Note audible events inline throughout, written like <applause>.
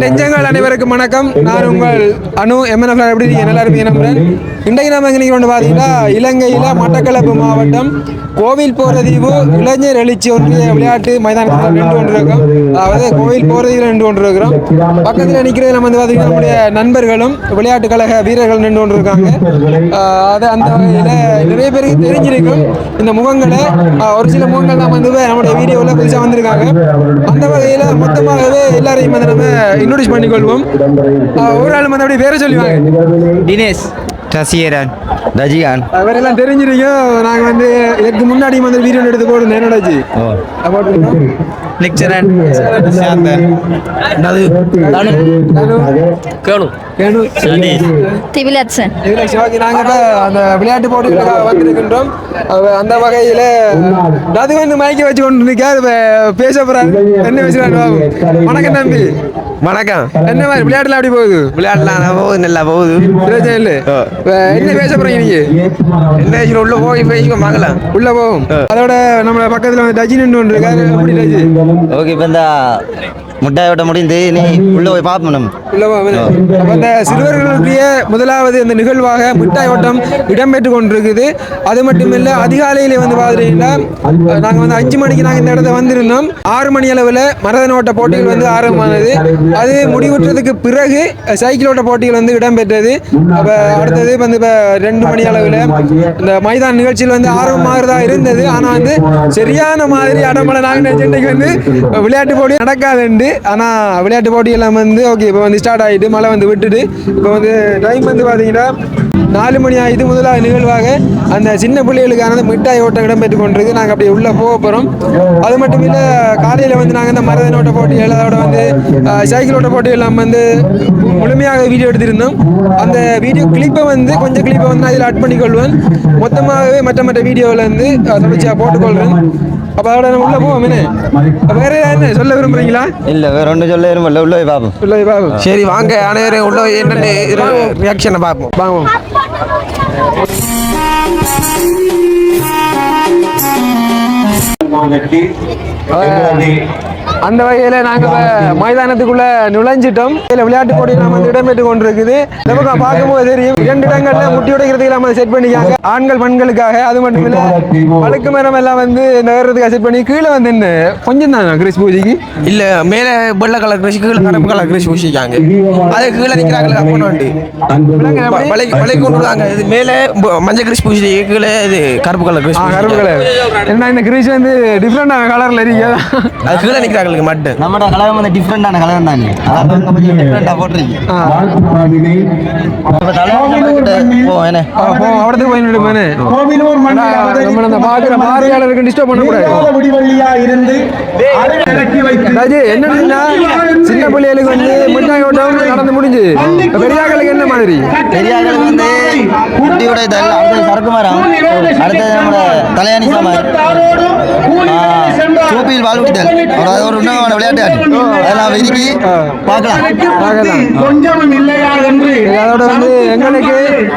நெஞ்சங்கள் அனைவருக்கும் வணக்கம். நான் உங்கள் அனு எம்என்எஃப் எப்படி நீங்கள் நல்லா இருப்பீங்க நம்புறேன் இன்றைக்கு நம்ம எங்கே கொண்டு பார்த்தீங்கன்னா இலங்கையில் மட்டக்களப்பு மாவட்டம் கோவில் போகிறதீவு இளைஞர் எழுச்சி ஒன்றிய விளையாட்டு மைதானத்தில் நின்று கொண்டிருக்கோம் அதாவது கோவில் போகிறதீவில் நின்று கொண்டிருக்கிறோம். பக்கத்தில் நிற்கிறது நம்ம வந்து பார்த்தீங்கன்னா நம்முடைய நண்பர்களும் விளையாட்டு கழக வீரர்கள் நின்று கொண்டிருக்காங்க. அது அந்த வகையில் நிறைய பேருக்கு தெரிஞ்சிருக்கும் இந்த முகங்களை. ஒரு சில முகங்கள் தான் வந்து நம்முடைய வீடியோவில் புதுசாக வந்திருக்காங்க. அந்த வகையில் மொத்தமாகவே எல்லாரையும் வந்து நம்ம இன்ட்ரோடியூஸ் பண்ணிக்கொள்வோம். ஒரு ஆள் வந்து அப்படியே பேரை சொல்லுவாங்க தினேஷ். ரசிகரன். ரஜிகாந்த் அவரெல்லாம் தெரிஞ்சிருக்கோம் நாங்கள் வந்து இதுக்கு முன்னாடி வந்து வீடியோ எடுத்து போடுறோம் என்னடாச்சு லெக்சரன் சாந்தன். கேளு திவிலட்சன் இதுல சிவாஜி நாங்க இப்ப அந்த விளையாட்டு போட்டிகளுக்காக வந்திருக்கின்றோம். அந்த வகையில அது வந்து மயக்கி வச்சு கொண்டு இப்ப பேச போறாரு. என்ன பேசுறாரு பாபு. வணக்கம் தம்பி. வணக்கம். என்ன மாதிரி விளையாட்டுல அப்படி போகுது? விளையாடலாம் போகுது நல்லா போகுது. பிரச்சனை இல்ல. இப்ப என்ன பேச போறீங்க நீங்க என்ன உள்ள போய் பேசிக்கோ மங்களம் உள்ள போவோம். அதோட நம்ம பக்கத்துல வந்து டஜி நின்று ஒன்று இருக்காரு. ஓகே இப்போ இந்த முட்டாயோட முடிந்து நீ உள்ள போய் பார்ப்போம். நம்ம சிறுவர்களுடைய முதலாவது இந்த நிகழ்வாக மிட்டாய் ஓட்டம் இடம்பெற்று கொண்டிருக்குது. அது மட்டும் இல்ல அதிகாலையில வந்து பாத்தீங்கன்னா நாங்க வந்து அஞ்சு மணிக்கு நாங்க இந்த இடத்த வந்திருந்தோம். ஆறு மணி அளவில் மரதன ஓட்ட போட்டிகள் வந்து ஆரம்பமானது. அது முடிவுற்றதுக்கு பிறகு சைக்கிள் ஓட்ட போட்டிகள் வந்து இடம்பெற்றது. அப்ப அடுத்தது வந்து இப்ப ரெண்டு மணி அளவில் இந்த மைதான நிகழ்ச்சியில் வந்து ஆர்வமாகறதா இருந்தது. ஆனா வந்து சரியான மாதிரி அடமலை நாங்கள் நினைச்ச வந்து விளையாட்டு போட்டி நடக்காதுண்டு. ஆனால் விளையாட்டு போட்டி எல்லாம் வந்து ஓகே இப்போ வந்து ஸ்டார்ட் ஆகிட்டு மழை வந்து விட்டுட்டு இப்போ வந்து டைம் வந்து பார்த்தீங்கன்னா நாலு மணி ஆயிட்டு முதலாக நிகழ்வாக அந்த சின்ன பிள்ளைகளுக்கான மிட்டாய் ஓட்டம் இடம்பெற்று கொண்டிருக்கு. நாங்கள் அப்படியே உள்ளே போக போகிறோம் அது மட்டும் இல்லை காலையில் வந்து நாங்கள் இந்த மரதன் ஓட்ட போட்டிகள் அதோட வந்து சைக்கிள் ஓட்ட போட்டிகள்லாம் வந்து முழுமையாக வீடியோ எடுத்திருந்தோம். அந்த வீடியோ கிளிப்பை வந்து கொஞ்சம் கிளிப்பை வந்து நான் இதில் ஆட் பண்ணிக்கொள்வேன். மொத்தமாகவே மற்ற மற்ற வீடியோவில் வந்து தொடர்ச்சியாக போட்டுக்கொள்வேன் அப்போ அதோட நம்ம உள்ளே போவோம் வேற என்ன சொல்ல விரும்புறீங்களா? இல்லை வேற ஒன்றும் சொல்ல விரும்பல. உள்ள போய் பார்ப்போம் உள்ள போய் பார்ப்போம் சரி வாங்க. அனைவரும் உள்ள போய் என்னென்ன ரியாக்ஷனை பார்ப்போம் வாங்குவோம். அந்த வகையில நாங்க இப்ப மைதானத்துக்குள்ள நுழைஞ்சிட்டோம். இதுல விளையாட்டு போட்டி நாம வந்து இடம்பெற்று கொண்டிருக்குது. இந்த பக்கம் பார்க்கும்போது தெரியும். இரண்டு இடங்கள்ல முட்டி உடைக்கிறதுக்கு நம்ம செட் பண்ணிக்காங்க ஆண்கள் பெண்களுக்காக அது மட்டும் இல்ல வழுக்கு மரம் எல்லாம் வந்து நகர்றதுக்காக செட் பண்ணி கீழே வந்து என்ன கொஞ்சம் தான் கிறிஸ் பூஜைக்கு? இல்ல மேல வெள்ளை கலர் கிருஷி கீழே கருப்பு கலர் கிருஷி ஊசிக்காங்க அது கீழே நிக்கிறாங்களே அப்போ வண்டி? வலை கொண்டு இது மேலே மஞ்சள் கிருஷி பூசி கீழே இது கருப்பு கலர் கிருஷி ஆ, கருப்பு கலர் என்ன இந்த கிறிஸ் வந்து டிஃப்ரெண்டான கலர்ல இருக்கு அது கீழே நிக்கிறாங்களுக்கு மட்டும். நம்மட கலர் வந்து டிஃப்ரெண்டான கலர் தான்? அதான் கொஞ்சம் டிஃப்ரெண்டாக போட்டிருக்கு இப்போ தலைவர் போவோம் என்ன? அப்போ அவடத்துக்கு போய் நிடுமேனே நம்ம அந்த பாக்குற பார்வையாளருக்கு டிஸ்டர்ப் பண்ணக்கூடாது ராஜு என்னன்னா சின்ன பிள்ளைகளுக்கு வந்து மிட்டாய் ஓட்டம் நடந்து முடிஞ்சு. பெரியாக்களுக்கு என்ன மாதிரி? பெரியார்களுக்கு வந்து குட்டியோட இதெல்லாம் அடுத்தது சரக்கு மரம் அடுத்தது நம்ம தலையாணி சாமான். சூப்பியில் வாழ் விட்டல் அது ஒரு உன்னதமான விளையாட்டு ஆட்டு அதெல்லாம் விதிக்கி பார்க்கலாம். பார்க்கலாம். கொஞ்சமும் இல்லையா என்று அதோட வந்து எங்களுக்கு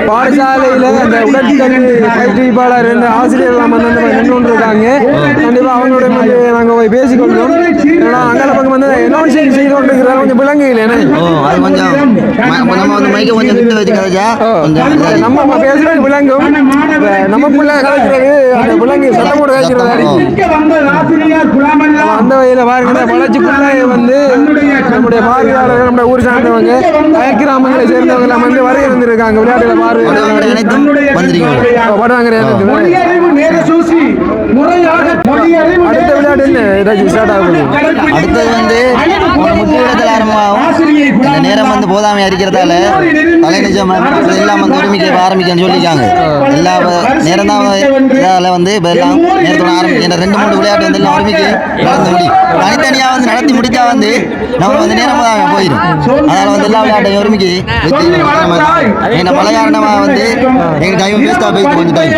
பாடசாலையில அந்த உடற்கல்வி பயிற்றுவிப்பாளர் ரெண்டு ஆசிரியர்கள் வந்து அந்த நின்று கொண்டு இருக்காங்க கண்டிப்பா அவங்களோட வந்து நாங்க போய் பேசிக்கொள்வோம். ஏன்னா அங்கே பக்கம் வந்து அனௌன்சிங் செய்து கொண்டு இருக்கிறாங்க கொஞ்சம் ஓ அது கொஞ்சம் நம்ம வந்து மைக்கை கொஞ்சம் இதாகி. நம்ம விலங்கும் பிள்ளை கலைக்கிறது அந்த விலங்கு சட்டம் போட்டு குலாமல்லா அந்த வகையில பாருங்க இந்த வளர்ச்சிக்குள்ள வந்து நம்முடைய பார்வையாளர்கள் நம்முடைய ஊர் சார்ந்தவங்க அயல் கிராமங்களை சேர்ந்தவங்க எல்லாம் வந்து வருகை இருந்திருக்காங்க விளையாட்டுல மற்றவங்க அனைத்தும் அடுத்த விளையாட்டு என்ன? ஏதாச்சும் ஸ்டார்ட் அடுத்தது வந்து ஒரு முக்கிய இடத்துல ஆரம்பமாகும் இந்த நேரம் வந்து போதாமை அரிக்கிறதால தலைநிஜம் எல்லாம் வந்து ஒருமிக்க ஆரம்பிக்கன்னு சொல்லியிருக்காங்க. எல்லா நேரம் தான் இதால வந்து இப்போ எல்லாம் நேரத்தோட ஆரம்பிக்க ரெண்டு மூணு விளையாட்டு வந்து எல்லாம் ஒருமிக்க நடந்து முடி தனித்தனியாக வந்து நடத்தி முடிச்சா வந்து நம்ம வந்து நேரம் போதாமை போயிடும். அதனால வந்து எல்லா விளையாட்டையும் ஒருமிக்க என்ன பல காரணமாக வந்து எங்கள் டைம் வேஸ்ட்டாக போயிட்டு கொஞ்சம் டைம்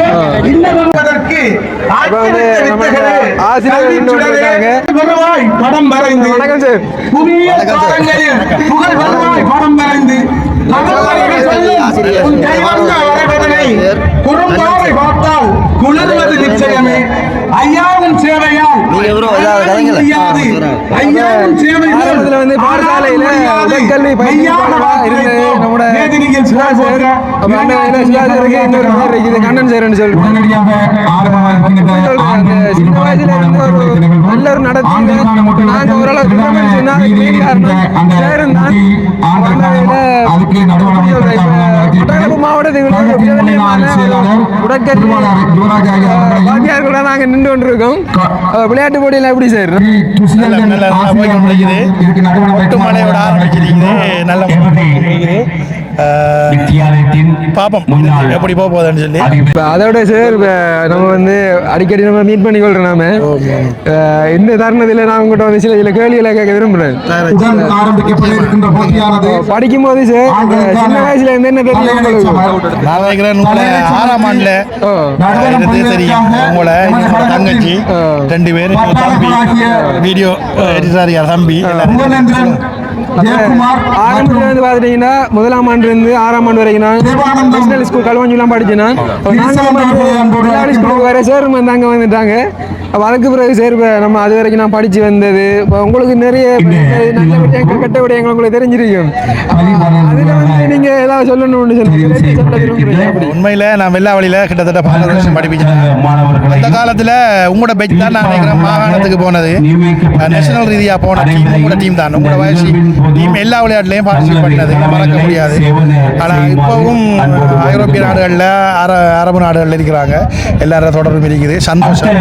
வந்து இருக்காங்க. வருவாய் படம் வரைந்து. வணக்கம் சார். புவியியல் வணக்கம் சார். பாடங்களில் புகழ் வருவாய் படம் வரைந்து. மகள்வரைகள் குறும்பாவை பார்த்தால் குளிர்வது நிச்சயமே. ஐயாவின் சேவையால். ஏதாவது கதைங்களா? ஆரம்பத்தில் வந்து பாடசாலையில் உடற்கல்வி பயிற்சியாளராக கண்ணன் சேர்னு சின்ன வயசுல இருந்து தான் மாவட்டத்தில் உடற்கல்வி வாத்தியார்களோட நாங்கள் நின்று கொண்டிருக்கோம். விளையாட்டு போட்டியில் எப்படி சார்? நல்ல மழையோட ஆரம்பிச்சிருக்குது. நல்ல இது எப்படி போக போகுதுன்னு சொல்லி. இப்போ அதோட சார் நம்ம வந்து அடிக்கடி நம்ம மீட் பண்ணி கொள்றோம் நாம இந்த தருணத்தில் நான் உங்கள்கிட்ட வந்து சில சில கேள்விகளை கேட்க விரும்புகிறேன் படிக்கும் போது சார் சின்ன வயசுல இருந்து என்ன தெரியும் உங்களுக்கு? நான் நினைக்கிறேன் உங்களை ஆறாம் ஆண்டுல தெரியும்? உங்களை தங்கச்சி ரெண்டு பேரும் தம்பி வீடியோ தம்பி எல்லாரும் ஆரம்பத்தில் வந்து பார்த்துட்டீங்கன்னா முதலாம் ஆண்டு இருந்து ஆறாம் ஆண்டு வரைக்கும் நான் நேஷனல் ஸ்கூல் கல்வாஞ்சிலாம் படிச்சேன் நான் நாங்கள் ஸ்கூலுக்கு வர சார் வந்து அங்கே வந்துட்டாங்க. அதுக்கு பிறகு சார் இப்போ நம்ம அது வரைக்கும் நான் படித்து வந்தது. இப்போ உங்களுக்கு நிறைய நல்ல விடயங்கள் கெட்ட விடயங்கள் உங்களுக்கு தெரிஞ்சிருக்கும். அதில் வந்து நீங்கள் ஏதாவது சொல்லணும்னு சொல்லுங்க சொல்ல உண்மையில நான் வெள்ளாவளியில கிட்டத்தட்ட பதினஞ்சு வருஷம் படிப்பிச்சேன். அந்த காலத்துல உங்களோட பெச் தான் நான் நினைக்கிறேன். மாகாணத்துக்கு போனது. நேஷனல் ரீதியா போன டீம் உங்களோட டீம் தான். உங்களோட வயசு டீம் எல்லா விளையாட்டுலையும் பார்ட்டிசிபேட் பண்ணது. மறக்க முடியாது. ஆனா இப்பவும் ஐரோப்பிய நாடுகள்ல அர அரபு நாடுகள்ல இருக்கிறாங்க. எல்லாரும் தொடர்பும் இருக்குது. சந்தோஷம்.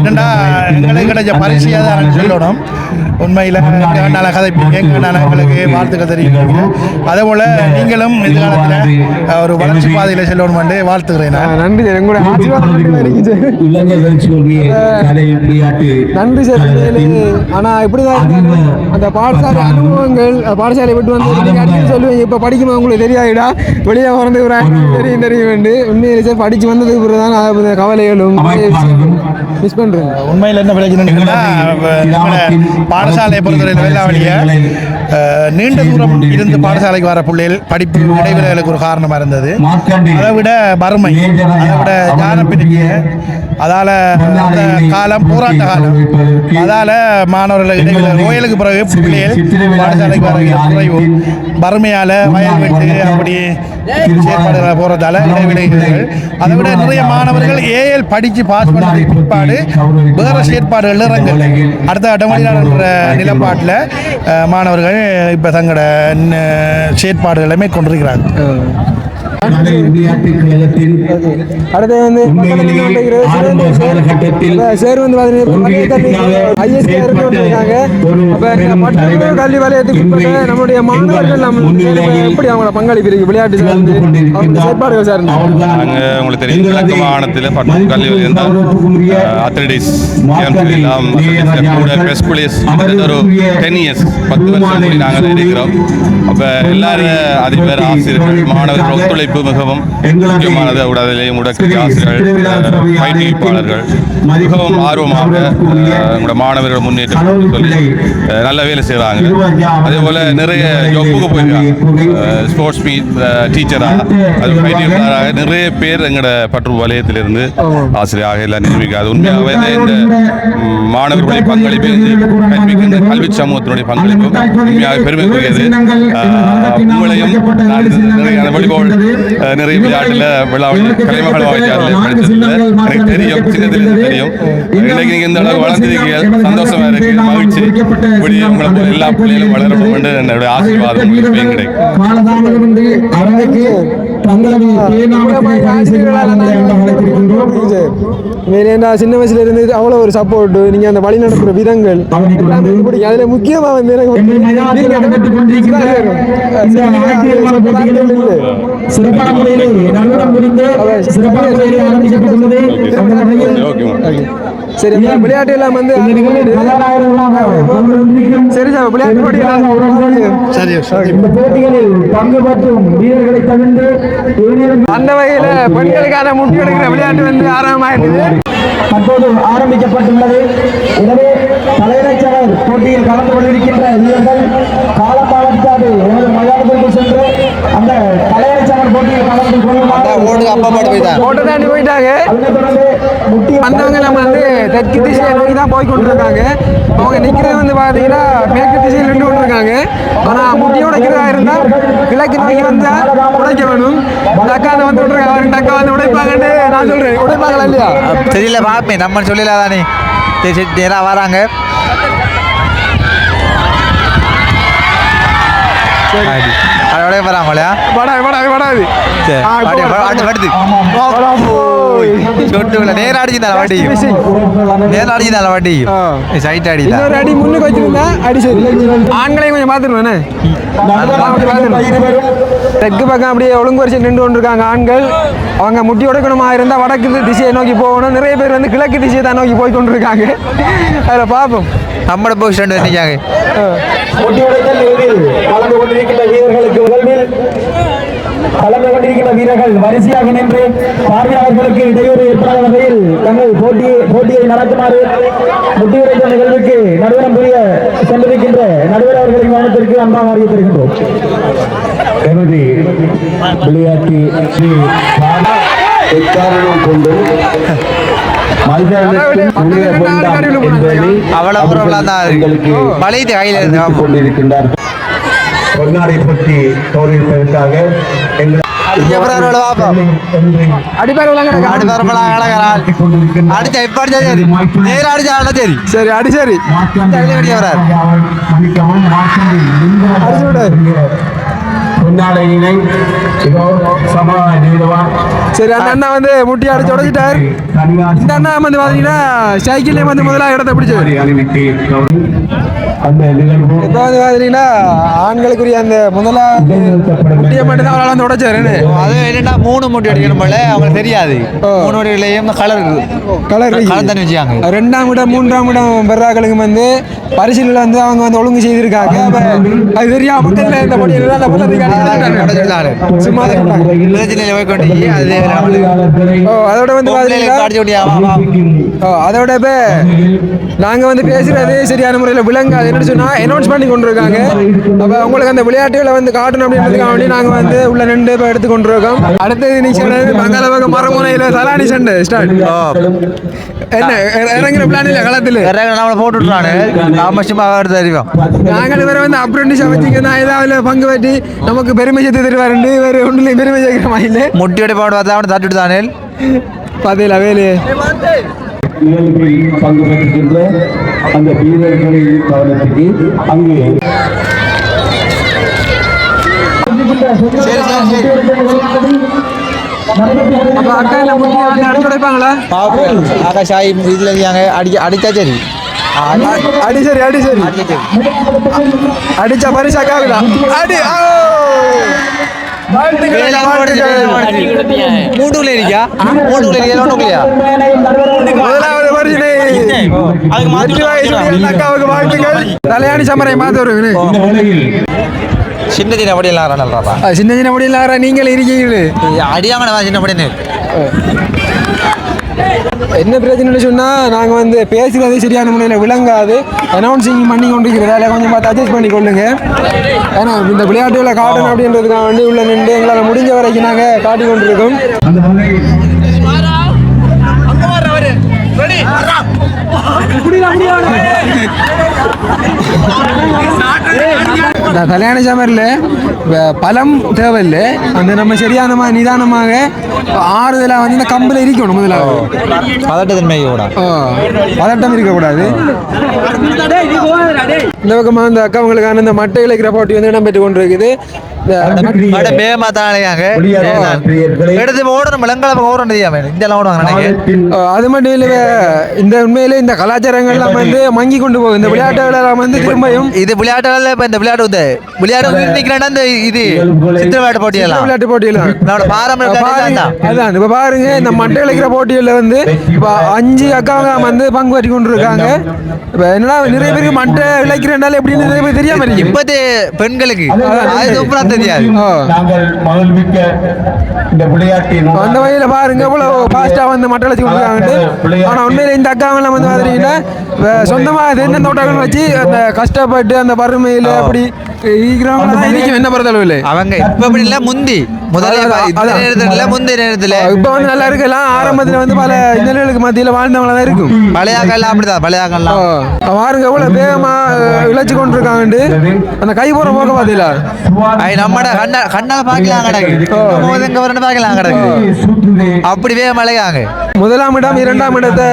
என்னடா எங்களுக்கு கிடைச்ச பரிசையாக தான் சொல்லணும். உண்மையில் நல்ல கதைப்பீங்க நல்ல எங்களுக்கு வாழ்த்துக்கள் தெரிவிக்கிறீங்க அதே போல் நீங்களும் எதிர்காலத்தில் ஒரு வளர்ச்சி பாதையில் செல்லணும் என்று வாழ்த்துக்கிறேன் நன்றி நன்றி சார். உண்மையிலே. ஆனா இப்படிதான் அந்த பாடசாலை அனுபவங்கள் பாடசாலை விட்டு வந்து சொல்லுவீங்க இப்ப படிக்கும்போது உங்களுக்கு தெரியாதுடா. வெளியே பிறந்து ஒரு தெரியும் தெரியும் வேண்டு உண்மையிலே சார் படிச்சு வந்ததுக்கு பிறகு தான் கவலைகளும் மிஸ் பண்றேன் உண்மையில் என்ன விளையாட்டுன்னா பாடசாலையை பொறுத்தவரை வெள்ளாவளியை நீண்ட தூரம் இருந்து பாடசாலைக்கு வர பிள்ளைகள் படிப்பு இடைவெளிகளுக்கு ஒரு காரணமாக இருந்தது. அதை விட வறுமை அதை விட ஞானப்பிரிக்க அதால அந்த காலம் போராட்ட காலம் அதால மாணவர்கள் இடைவெளி கோயிலுக்கு பிறகு பிள்ளைகள் பாடசாலைக்கு வர குறைவு. வறுமையால வயல் வெட்டு அப்படி செயற்பாடுகளை போறதால இடைவெளிகள் அதை விட நிறைய மாணவர்கள் ஏஎல் படிச்சு பாஸ் பண்ணதுக்கு பிற்பாடு வேற செயற்பாடுகள் இறங்கல அடுத்த அடமொழியாளர் நிலப்பாட்டில் மாணவர்கள் இப்போ தங்களோட ந- செயற்பாடுகளை மேற்கொண்டிருக்கிறாங்க அடுத்து வந்து சார் வந்து ஐஎஸ்கே இருக்காங்க அப்ப இந்த மற்றொரு கல்வி வலயத்துக்கு உட்பட்ட நம்முடைய மாணவர்கள் நம்ம எப்படி அவங்களோட பங்களிப்பு இருக்கு விளையாட்டு சார்ந்து அவங்க செயற்பாடுகள் சார்ந்து? நாங்கள் உங்களுக்கு தெரியும் கிழக்கு மாகாணத்தில் பட்டம் கல்வியில் இருந்தால் அத்லட்டிக்ஸ் கேம்ஸ் எல்லாம் athletics கூட பெஸ்ட் பிளேஸ் ஒரு டென் இயர்ஸ் பத்து வருஷம் நாங்கள் இருக்கிறோம். அப்போ எல்லாரும் அதிபர் ஆசிரியர்கள் மாணவர்கள் ஒத்துழைப்பு மிகவும் முக்கியமானது அதிலே உடற்கல்வி ஆசிரியர்கள் பயிற்றுவிப்பாளர்கள். மிகவும் ஆர்வமாக உங்களோட மாணவர்கள் முன்னேற்றம் சொல்லி நல்ல வேலை செய்கிறாங்க அதே போல் நிறைய ஜொப்புக்கு போயிருக்காங்க. ஸ்போர்ட்ஸ் மீட் டீச்சராக அது பயிற்றுவிப்பாளராக நிறைய பேர் எங்களோட பற்று வலயத்திலிருந்து ஆசிரியராக எல்லாம் நிரூபிக்காது உண்மையாகவே இந்த மாணவர்களுடைய பங்களிப்பு கல்விக்கு கல்வி சமூகத்தினுடைய பங்களிப்பு உண்மையாக பெருமைக்குரியது உங்களையும் நிறைய அஹ், நிறைய விளையாட்டில் விழாவில் கலைமகள் வாய்ச்சாரில் படித்ததில் எனக்கு தெரியும். சின்னதிலிருந்து தெரியும். இன்னைக்கு நீங்கள் இந்த அளவு வளர்ந்திருக்கீங்க. சந்தோஷமா இருக்கு மகிழ்ச்சி. இப்படி உங்களை போல எல்லா பிள்ளைகளும் வளரணும் என்று என்னுடைய ஆசீர்வாதம் உங்களுக்கு கிடைக்கும். சின்ன வயசுல இருந்து அவ்வளோ ஒரு சப்போர்ட் நீங்க அந்த வழி நடத்துற விதங்கள் அதுல முக்கியமா வந்து எனக்கு வந்து நீங்க சரி அந்த விளையாட்டு எல்லாம் வந்து சரி சார். விளையாட்டு போட்டி எல்லாம் சரி அந்த வகையில பெண்களுக்கான முட்டி எடுக்கிற விளையாட்டு வந்து ஆரம்பமாயிடுது தற்போது ஆரம்பிக்கப்பட்டுள்ளது. எனவே தலைநகர் போட்டியில் கலந்து கொண்டிருக்கின்ற வீரர்கள் காலத்தாழ்த்தாது எனது மைதானத்திற்கு சென்று அந்த தலைநகர் போட்டியில் கலந்து கொள்ளுமாறு ஓட்டுக்கு அப்பா பாட்டு தாண்டி போயிட்டாங்க. அதனைத் தொடர்ந்து வந்தவங்க நம்ம வந்து தெற்கு திசையை நோக்கி தான் போய் கொண்டிருக்காங்க. அவங்க நிற்கிறது வந்து பார்த்தீங்கன்னா மேற்கு திசையில் நின்று கொண்டிருக்காங்க. ஆனால் முட்டி உடைக்கிறதா இருந்தால் கிழக்கு நோக்கி வந்தால் உடைக்க வேணும். அக்கா வந்து விட்டுருக்காங்க ரெண்டு அக்கா வந்து உடைப்பாங்கன்னு நான் சொல்கிறேன் உடைப்பாங்களா இல்லையா? தெரியல பார்ப்பேன் நம்ம சொல்லல தானே. நேராக வராங்க. அதோட வராங்களா படாது படாது படாது சொட்டுல நேரம் அடிச்சுதால வண்டி நேரம் அடிச்சுதால வண்டி ஆ. சைட் அடிதா இன்னொரு அடி முன்னுக்கு வச்சிருந்தா அடி சரி. ஆண்களையும் கொஞ்சம் பார்த்துருவேனே தெற்கு பக்கம் அப்படியே ஒழுங்கு வரிசை நின்று கொண்டிருக்காங்க ஆண்கள். அவங்க முட்டி உடைக்கணுமா இருந்தால் வடக்கு திசையை நோக்கி போகணும். நிறைய பேர் வந்து கிழக்கு திசையை தான் நோக்கி போய் கொண்டிருக்காங்க. அதில் பார்ப்போம். நம்மட போய் ஸ்டாண்ட் நிற்காங்க முட்டியுடைத்தல் இறுதியில் கலந்து கொண்டிருக்கின்ற வீரர்களுக்கு முதலில் கலந்து கொண்டிருக்கின்ற வீரர்கள் வரிசையாக நின்று பார்வையாளர்களுக்கு இடையூறு ஏற்படாத வகையில் தங்கள் போட்டியை போட்டியை நடத்துமாறு முட்டியுடைத்தல் நிகழ்வுக்கு நடுவரம் புரிய சென்றிருக்கின்ற நடுவர் அவர்களின் கவனத்திற்கு அன்பாக அறிவித்திருக்கின்றோம். எனது விளையாட்டு எக்காரணம் கொண்டு அவ்வளவு உறவுலாம் தான் இருக்கு. பழையது கையில இருந்து ஆமா. கொண்டிருக்கின்றார் பொன்னாடை பற்றி தோல்விப்பதற்காக எங்கள் பொன்னாடையினை சரி அந்த அண்ணா வந்து முட்டி அடிச்சு உடைச்சிட்டார். இந்த அண்ணா வந்து பார்த்தீங்கன்னா சைக்கிள்லேயே வந்து முதலாக இடத்தை பிடிச்சது அறிவித்து அந்த நிகழ்வு இப்போ வந்து பார்த்தீங்கன்னா ஆண்களுக்குரிய அந்த முதலாவது முட்டியை மட்டும் தான் அவரால் வந்து உடைச்சாரு என்ன? அது என்னன்னா மூணு முட்டி அடிக்கணும் போல அவங்களுக்கு தெரியாது. ஓ. மூணு முட்டிகளையும் கலர் கலர் கலர் தண்ணி வச்சுக்காங்க. ரெண்டாம் இடம் மூன்றாம் இடம் பெறாக்களுக்கு வந்து பரிசீலில் வந்து அவங்க வந்து ஒழுங்கு செய்திருக்காங்க. அது தெரியாம மக்கள் இந்த போட்டியில் அந்த போட்டியை சும்மா தான் அதோட வந்து பார்த்தீங்கன்னா அதோட இப்போ நாங்கள் வந்து பேசுறது சரியான முறையில் விளங்காது. என்னன்னு சொன்னால் அனௌன்ஸ் பண்ணி கொண்டிருக்காங்க. அப்போ உங்களுக்கு அந்த விளையாட்டுகளை வந்து காட்டணும் அப்படின்றதுக்காக வேண்டி நாங்கள் வந்து உள்ள நின்று இப்போ எடுத்து கொண்டிருக்கோம். அடுத்தது நிச்சயம் மங்களவக மரமுனையில் சலானி சண்டை ஸ்டார்ட் என்ன இற- இறங்குற பிளான் இல்லை களத்தில்? வேற நம்மளை போட்டு விட்டுறானு. நாம சும்மா வருது அறிவோம் நாங்கள் வேற வந்து அப்ரெண்டிஸ் வச்சுக்க நான் ஏதாவது பங்கு பற்றி நமக்கு பெருமை சேர்த்து தருவாருண்டு வேறு ஒன்றுலையும் பெருமை சேர்க்கிற மாதிரி முட்டியோட போட்டு பார்த்தா அவனை தட்டுட்டு தானே பார்த்தீங்களா வேலையே நிகழ்வில் பங்கு பெறுகின்ற அந்த வீரர்களின் கவனத்துக்கு அங்கே சரி சரி சரி. அப்போ அக்கா இல்லை முட்டியை வந்து அடிச்சு உடைப்பாங்களா பாப்போம். ஆகாஷ் ஆகி இதுல சரி அடி சரி. அடி சரி அடிச்சா பரிசு தான். அடி வாழ்த்துக்கள். மூட்டுக்குள்ள இருக்கா மூட்டுக்குள்ள இருக்கா ஒன்றுக்குள்ளையா முதலாவது அந்த அக்காவுக்கு வாழ்த்துக்கள். தலையாணி சமரை வேளையில் சின்ன சின்ன படி எல்லாம் நல்லாப்பா சின்ன சின்ன நீங்கள் இருக்கீங்களே அடியாம சின்ன படின்னு என்ன பிரச்சனைன்னு சொன்னால் நாங்கள் வந்து பேசுகிறது சரியான முறையில் விளங்காது. அனௌன்சிங் பண்ணி கொண்டிருக்கிறதால கொஞ்சம் பார்த்து அட்ஜஸ்ட் பண்ணி கொள்ளுங்க. ஏன்னா இந்த விளையாட்டுகளை காட்டணும் அப்படின்றதுக்காக வேண்டி உள்ள நின்று எங்களால் முடிஞ்ச வரைக்கும் நாங்கள் காட்டி கொண்டிருக்கோம் கல்யாண சமரில் பலம் தேவையில்லை. அந்த நம்ம சரியான நிதானமாக ஆறுதலாக வந்து இந்த கம்பில் இருக்கணும் முதலாவது பதட்டத்தன்மை பதட்டம் இருக்கக்கூடாது. இந்த பக்கமாக இந்த அக்காவங்களுக்கான இந்த மட்டை இழைக்கிற போட்டி வந்து இடம்பெற்று கொண்டிருக்குது. பேமா தானேங்க எடுத்து ஓடணும் விலங்கல ஓடணும் தெரியாம ஓடுவாங்க அது மட்டும் இல்லை இந்த உண்மையிலே இந்த கலாச்சாரங்கள்லாம் வந்து மங்கி கொண்டு போகுது இந்த விளையாட்டுகள் எல்லாம் வந்து திரும்பியும் இது விளையாட்டுல இப்ப இந்த விளையாட்டு வந்து விளையாட்டு இந்த இது சித்திர விளையாட்டு போட்டியெல்லாம் விளையாட்டு போட்டியெல்லாம் நம்மளோட பாரம்பரிய. அதான் இப்ப பாருங்க இந்த மட்டை இழைக்கிற போட்டியில் வந்து இப்ப அஞ்சு அக்காங்க வந்து பங்கு பற்றி கொண்டு இருக்காங்க இப்ப என்னடா நிறைய பேருக்கு மட்டை இழைக்கிறனால எப்படின்னு நிறைய பேர் தெரியாம இருக்கு இப்பத்து பெண்களுக்கு. தெரியாது. அந்த வகையில பாருங்க இவ்வளவு ஃபாஸ்டா வந்து மட்டை அழைச்சி கொடுக்குறாங்க ஆனா உண்மையில இந்த அக்காவெல்லாம் வந்து பாத்தீங்கன்னா வே- சொந்தமா தென்னை தோட்டங்கள் வச்சு அந்த கஷ்டப்பட்டு அந்த வறுமையில அப்படி என்ன பொறுத்தளவில் அவங்க இப்ப அப்படி இல்ல முந்தி முதல்ல. நேரத்துல இல்ல முந்தைய நேரத்துல இப்போ வந்து நல்லா இருக்கலாம் ஆரம்பத்தில் வந்து பல இன்னல்களுக்கு மத்தியில் வாழ்ந்தவங்கள தான் இருக்கும் பழையாக்கள்லாம் அப்படிதான் பழையாக்கள்லாம் ஓ, பாருங்க எவ்வளோ வேகமாக இழைச்சி கொண்டு இருக்காங்கண்டு அந்த கை பார்த்தீங்களா ஐ நம்மட கண்ண கண்ணால பாக்கலாம் கிடக்கு வரணும் பாக்கலாம் கிடக்கு அப்படி வேகம் அழைக்காங்க முதலாம் இடம் இரண்டாம் இடத்தை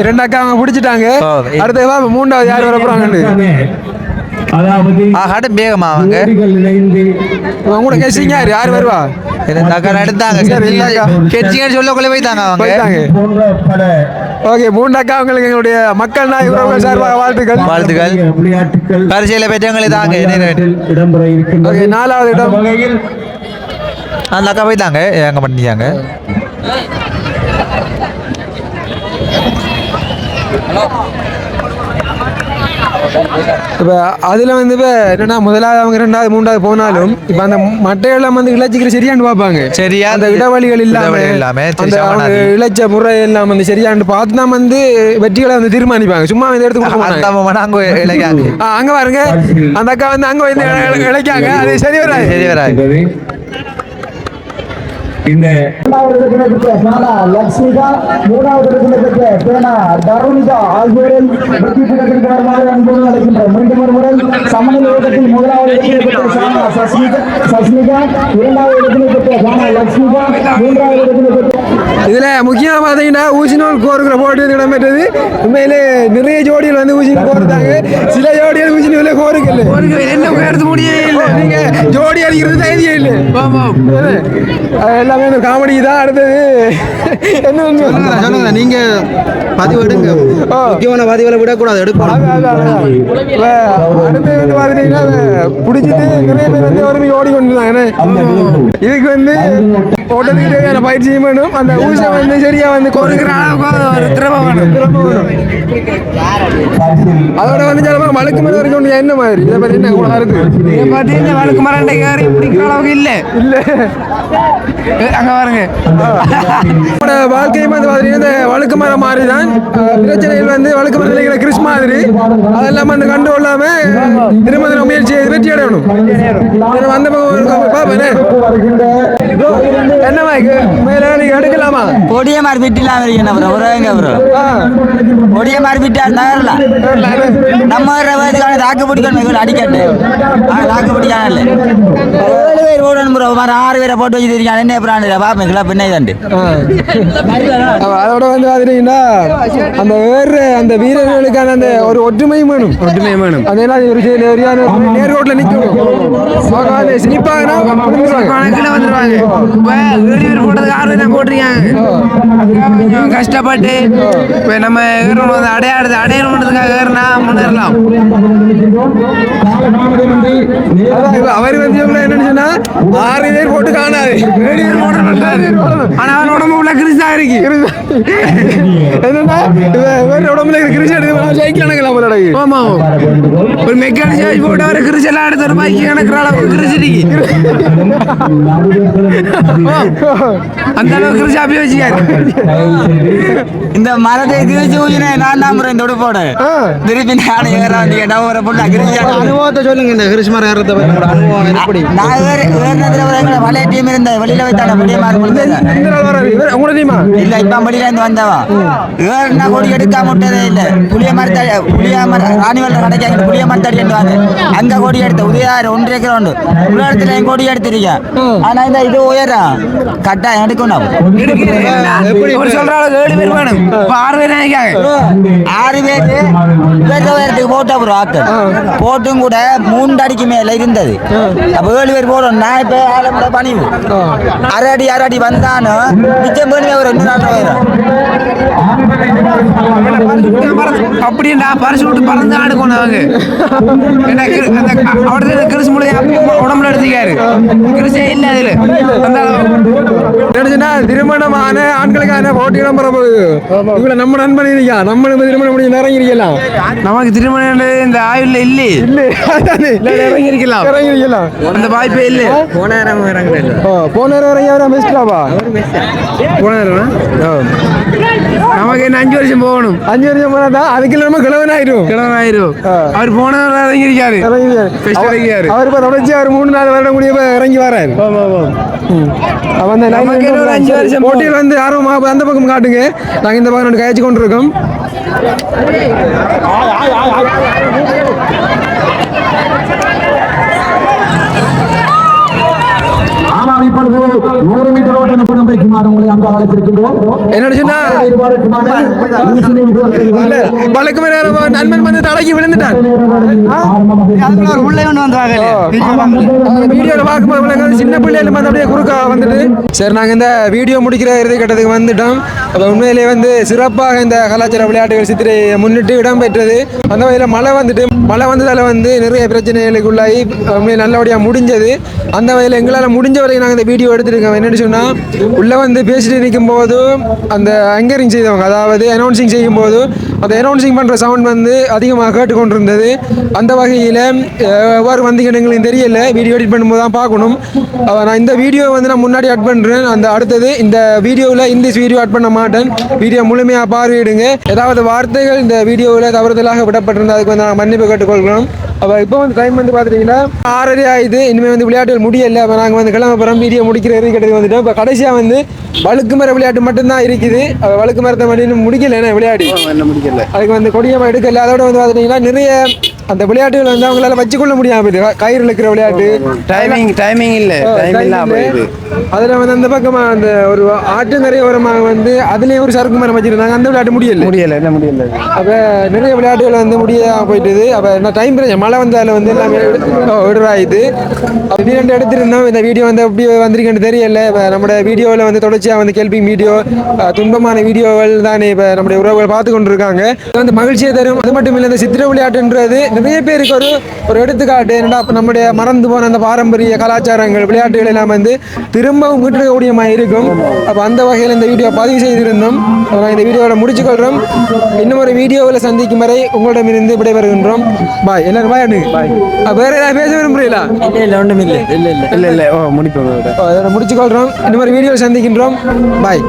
இரண்டு அக்கா அவங்க பிடிச்சிட்டாங்க. அடுத்த மூன்றாவது யார் வர போறாங்கன்னு அதாவது ஆ கடும் வேகமா அவங்க அவங்க கூட கேசிங்க யார் யார் வருவா? அக்கா எடுத்தாங்க அக்கா. கெச்சிங்கன்னு சொல்லக்குள்ள போய்த்தாங்க அவங்க. ஓகே மூன்று அக்கா அவங்களுக்கு எங்களுடைய மக்கள் நாய் உறவுகள் சார்பாக வாழ்த்துக்கள். வாழ்த்துக்கள். விளையாட்டுகள் பரிசையில பெற்றவங்களே தாங்க ஓகே நாலாவது இடம். வகையில் அந்த அக்கா போய்த்தாங்க. எங்க பண்ணிட்டாங்க இப்போ அதில் வந்து இப்போ என்னன்னா முதலாவது அவங்க ரெண்டாவது மூன்றாவது போனாலும் இப்போ அந்த மட்டையெல்லாம் வந்து இழைச்சிக்கிற சரியான்னு பார்ப்பாங்க. சரியா? அந்த இடவழிகள் இல்லாம இடவழிகள் இல்லாம, சரி, அந்த அவங்க சமனாதி. இழைச்ச முறை எல்லாம் வந்து சரியான்னு பார்த்து தான் வந்து வெற்றிகளை வந்து தீர்மானிப்பாங்க. சும்மா இந்த இடத்துக்கு கொடுக்க அந்த மாட்டாங்க. அம்மா <laughs> அங்க பாருங்க. அந்த அக்கா வந்து அங்க வந்து இழ- இழைக்காங்க அது சரி வராது. சரி வராது. இந்த இரண்டாவது இடத்தினை பேனா லக்ஷ்மிகா மூணாவது இடத்தினை பேனா தருணிகா ஆகியோரில் வெற்றி பீடத்திற்கு வருமாறு அன்போடு அழைக்கின்றோம் மீண்டும் ஒரு முறை சமநிலை ஓட்டத்தில் முதலாவது சஸ்மிகா சஸ்மிகா இரண்டாவது லக்ஷ்மிகா மூன்றாவது இதுல முக்கியமா பாத்தீங்கன்னா ஊசி நூல் கோருக்கிற போட்டி வந்து இடம்பெற்றது. உண்மையிலே நிறைய ஜோடிகள் வந்து ஊசி நூல் கோர்த்தாங்க சில ஜோடிகள் ஊசி நூல கோருக்கல என்ன எடுத்து முடியவே இல்லை. நீங்க ஜோடி அடிக்கிறது தைரியம் இல்லை. அது எல்லாமே இந்த காமெடி தான் அடுத்தது. என்ன சொல்லுங்க சொல்லுங்க நீங்க பதிவு எடுங்க. முக்கியமான பதிவுகளை விடக்கூடாது எடுப்போம். அடுத்து வந்து பாத்தீங்கன்னா பிடிச்சிட்டு நிறைய பேர் வந்து ஒரு ஓடி கொண்டு இதுக்கு வந்து ஓட்டத்துக்கு தேவையான பயிற்சியும் வேணும். அந்த ஊசை வந்து சரியா வந்து கொடுக்குற அளவுக்கு ஒரு திறமை வேணும். திறமை வேணும் அதோட வந்து சில பேர் வழுக்கு மரம் வரைக்கும் என்ன மாதிரி? இதை பத்தி என்ன வழுக்கு மரண்டை ஏறி பிடிக்கிற அளவுக்கு இல்லை. இல்ல. அங்கே பாருங்க வாழ்க்கையும் வந்து பார்த்தீங்கன்னா இந்த வழுக்கு மரம் மாதிரி தான் அஹ், பிரச்சனைகள் வந்து வழுக்கு மரத்தில் இருக்கிற கிறிஸ் மாதிரி. அதெல்லாம் வந்து கண்டு கொள்ளாம திரும்ப திரும்ப முயற்சி வெற்றி அடையணும். வந்த பாப்பேனே. என்ன? மைக்கு மேல நீங்க எடுக்கலாமா? கொடிய மாதிரி விட்டுலாம் இருக்கேன் ப்ரோ உறவுங்க ப்ரோ ஆ, கொடிய மாதிரி விட்டா நகரலாம் நம்ம வயதுக்கான தாக்கு பிடிக்கணும் அடிக்கட்டு. தாக்கு பிடிக்கான இல்லை. ஏழு பேர் ஓடணும் ப்ரோ ஆறு பேரை போட்டு வச்சுருக்காங்க என்ன பிராண்டு பாப்பேன் கிளப் என்ன தண்டு அதோட வந்து பாத்தீங்கன்னா அந்த வேறு அந்த வீரர்களுக்கான அந்த ஒரு ஒற்றுமையும் வேணும் ஒற்றுமையும் வேணும் அதெல்லாம் ஒரு சரி- சரியான ஒரு நேர்கோட்டில் நிற்கணும் கணக்கில் வந்துருவாங்க போட்டிருக்காங்க கஷ்டப்பட்டு இப்போ நம்ம ஏறணும் அடையாளத்தை அடையணுன்றதுக்காக ஏறினா முன்னேறலாம் அவர் வந்து என்னன்னு சொன்னா ஆறு பேர் போட்டு காணாது. ஆனால் அவன் உடம்பு உள்ள கிறிஸ்தா இருக்கு. என்னன்னா வேற உடம்புல கிரிஷ் எடுத்து சைக்கிள் கணக்கலாம் போல நடக்குது. ஆமா. ஒரு மெக்கானிக் சார்ஜ் போட்டு அவர் கிறிஸ் எல்லாம் எடுத்து ஒரு பைக் கணக்கிற அளவுக்கு கிறிஸ் இருக்கு. அந்த அளவுக்கு கிறிஸ் அப்படி வச்சுக்காரு. இந்த மரத்தை ஊசினே நான் தான் இந்த உடுப்போட திருப்பி நான் ஏற வந்தீங்க டவரை போட்டு கிழிச்சு அனுபவத்தை சொல்லுங்க இந்த கிறிஸ்மர் ஏறத அனுபவம் எப்படி நான் ஏற ஏறினதுல எங்களை பழைய டீம் இருந்த வெளியில வைத்தான வெளியே மாறி கொடுத்தேன் இந்த நாள் வராது இவர் உங்களை தெரியுமா இல்ல இப்ப வெளியில இருந்து வந்தவா ஏறினா கோடி எடுக்காம விட்டதே இல்ல புளிய மரத்தடி புளிய மர ராணிவல்ல கடைக்காங்க புளிய மரத்தடி எடுவாங்க அங்க கோடி எடுத்த உதயாறு ஒன்றரை கிரவுண்டு உலகத்துல என் கோடி எடுத்திருக்கேன் ஆனா இந்த இது உயரா கட்டாயம் எடுக்கணும் சொல்ற ஏழு பேர் வேணும் ஆறு பேர் ஆறு பேர் உயரத்துக்கு போட்டா ஆக்கள் போட்டும் கூட மூன்று அடிக்கு மேல இருந்தது அப்ப ஏழு பேர் போடும் நான் இப்ப ஆலமுட பணிவு. அரை அடி அரை அடி வந்தாலும் மிச்சம் பண்ணி ஒரு ரெண்டு நாள் உயரம் அப்படின்டா பரிசு விட்டு பறந்து ஆடுக்கணும் அவங்க. ஏன்னா கிரு- அந்த அவடத்துல கிறிஸ் உடம்புல எடுத்துக்காரு கிறிஸே இல்லை அதுல. என்னச்சுன்னா திருமணமான ஆண்களுக்கான போட்டிகளும் போகுது. இவ்வளவு நம்ம நண்பன் இருக்கா நம்ம திருமணம் முடிஞ்சு நிறைய இருக்கலாம் நமக்கு திருமணம் இந்த ஆயுள்ல இல்லையே இல்ல. அதானே. இறங்கிருக்கலாம் இறங்கிருக்கலாம் அந்த வாய்ப்பே இல்லை போன நேரம் இறங்குறேன் ஓ போன நேரம் இறங்கி அவரா பெஸ்ட்டாவா போன நேரம் நமக்கு என்ன அஞ்சு வருஷம் போகணும் அஞ்சு வருஷம் போனா தான் அதுக்கு நம்ம கிழவன் ஆயிரும் கிழமை ஆயிரும் அவர் போன நேரம் இறங்கியிருக்காரு Best இறங்கியாரு. அவர் இப்ப தொடர்ச்சி அவர் மூணு நாலு வருடம் கூடிய இறங்கி வராரு போட்டியில் வந்து ஆர்வமாக அந்த பக்கம் காட்டுங்க நாங்க இந்த பக்கம் கழிச்சு கொண்டு இருக்கோம் ஆனால் இப்பொழுது நூறு மீட்டர் வைக்குமாறு உங்களை அங்கு அழைத்திருக்கின்றோம் என்னோட சொன்னா? வழக்கு நண்பன் வந்து தலைக்கு விழுந்துட்டான். உள்ளே கொண்டு வந்தாங்க பார்க்கும்போது விளங்காது சின்ன பிள்ளைகள் வந்து அப்படியே குறுக்கா வந்துட்டு சரி நாங்க இந்த வீடியோ முடிக்கிற இறுதி கட்டத்துக்கு வந்துட்டோம். அப்போ உண்மையிலேயே வந்து சிறப்பாக இந்த கலாச்சார விளையாட்டுகள் சித்திரை முன்னிட்டு இடம்பெற்றது அந்த வகையில் மழை வந்துட்டு மழை வந்ததால வந்து நிறைய பிரச்சனைகளுக்குள்ளாகி உண்மையை நல்லபடியாக முடிஞ்சது. அந்த வகையில் எங்களால் முடிஞ்ச வரைக்கும் நாங்கள் இந்த வீடியோ எடுத்திருக்கோம். என்னன்னு சொன்னால் உள்ளே வந்து பேசிட்டு நிற்கும் போது அந்த அங்கரிங் செய்தவங்க அதாவது அனௌன்சிங் செய்யும் போது அந்த அனௌன்சிங் பண்ணுற சவுண்ட் வந்து அதிகமாக கேட்டுக்கொண்டிருந்தது. அந்த வகையில் எவ்வாறு வந்தீங்கன்னு எங்களுக்கு தெரியல. வீடியோ எடிட் பண்ணும்போது தான் பார்க்கணும். நான் இந்த வீடியோ வந்து நான் முன்னாடி அட் பண்ணுறேன் அந்த அடுத்தது இந்த வீடியோவில் இங்கிலீஷ் வீடியோ அட் பண்ண மாட்டேன். வீடியோ முழுமையாக பார்வையிடுங்க. ஏதாவது வார்த்தைகள் இந்த வீடியோவில் தவறுதலாக விடப்பட்டிருந்தால் அதுக்கு வந்து நான் மன்னிப்பு கேட்டுக்கொள்கிறோம். அப்போ இப்போ வந்து டைம் வந்து பார்த்துட்டீங்கன்னா ஆறரை ஆயுது இனிமேல் வந்து விளையாட்டுகள் முடியலை. அப்போ நாங்கள் வந்து கிளம்ப போகிறோம் வீடியோ முடிக்கிற கேட்டது வந்துட்டோம். இப்போ கடைசியாக வந்து வழுக்கு மர விளையாட்டு மட்டும்தான் இருக்குது. வழுக்கு மரத்தை மட்டும் முடிக்கல என்ன விளையாடி. முடிக்கல. அதுக்கு வந்து கொடியமாக எடுக்கல. அதோட வந்து பார்த்துட்டீங்கன்னா நிறைய அந்த விளையாட்டுகள் வந்து அவங்களால வச்சுக்கொள்ள முடியாம போயிடுது கயிறு இழுக்கிற விளையாட்டு. டைமிங் டைமிங் இல்லை. அதில் வந்து அந்த பக்கமா அந்த ஒரு ஆற்றுங்கரை ஓரமாக வந்து அதுலேயும் ஒரு சறுக்கு மரம் வச்சிருந்தாங்க. அந்த விளையாட்டு முடியல. முடியல என்ன முடியல. அப்போ நிறைய விளையாட்டுகள் வந்து முடியாம போயிட்டுது. அப்போ என்ன டைம் மழை வந்தால வந்து எல்லாமே விடுறாயிது திடீரென்று எடுத்திருந்தோம். இந்த வீடியோ வந்து எப்படி வந்திருக்குன்னு தெரியல. இப்போ நம்மளோட வீடியோவில் வந்து தொடர்ச்சியாக வந்து கேள்விங் வீடியோ துன்பமான வீடியோகள் தானே இப்போ நம்முடைய உறவுகள் பார்த்து கொண்டு இருக்காங்க இது வந்து மகிழ்ச்சியை தரும். அது மட்டும் இல்லை இந்த சித்திர விளையாட்டுன்றது நிறைய பேருக்கு ஒரு ஒரு எடுத்துக்காட்டு என்னடா நம்முடைய மறந்து போன அந்த பாரம்பரிய கலாச்சாரங்கள் விளையாட்டுகள் எல்லாம் வந்து திரும்பவும் மீட்டெடுக்கக்கூடிய மாதிரி இருக்கும். அப்போ அந்த வகையில் இந்த வீடியோ பதிவு செய்திருந்தோம். நான் இந்த வீடியோவில் முடிச்சுக்கொள்கிறோம் இன்னும் ஒரு வீடியோவில் சந்திக்கும் வரை உங்களிடமிருந்து விடைபெறுகின்றோம். பாய் எல்லாரும் பாய் பாய் வேற ஏதாவது பேச விரும்புறீங்களா? இல்லை இல்லை ஒன்றும் இல்லை. இல்லை இல்லை இல்லை. இல்லை ஓ முடிப்போம் முடிச்சுக்கொள்கிறோம் இன்னும் ஒரு வீடியோவில் சந்திக்கின்றோம். பாய்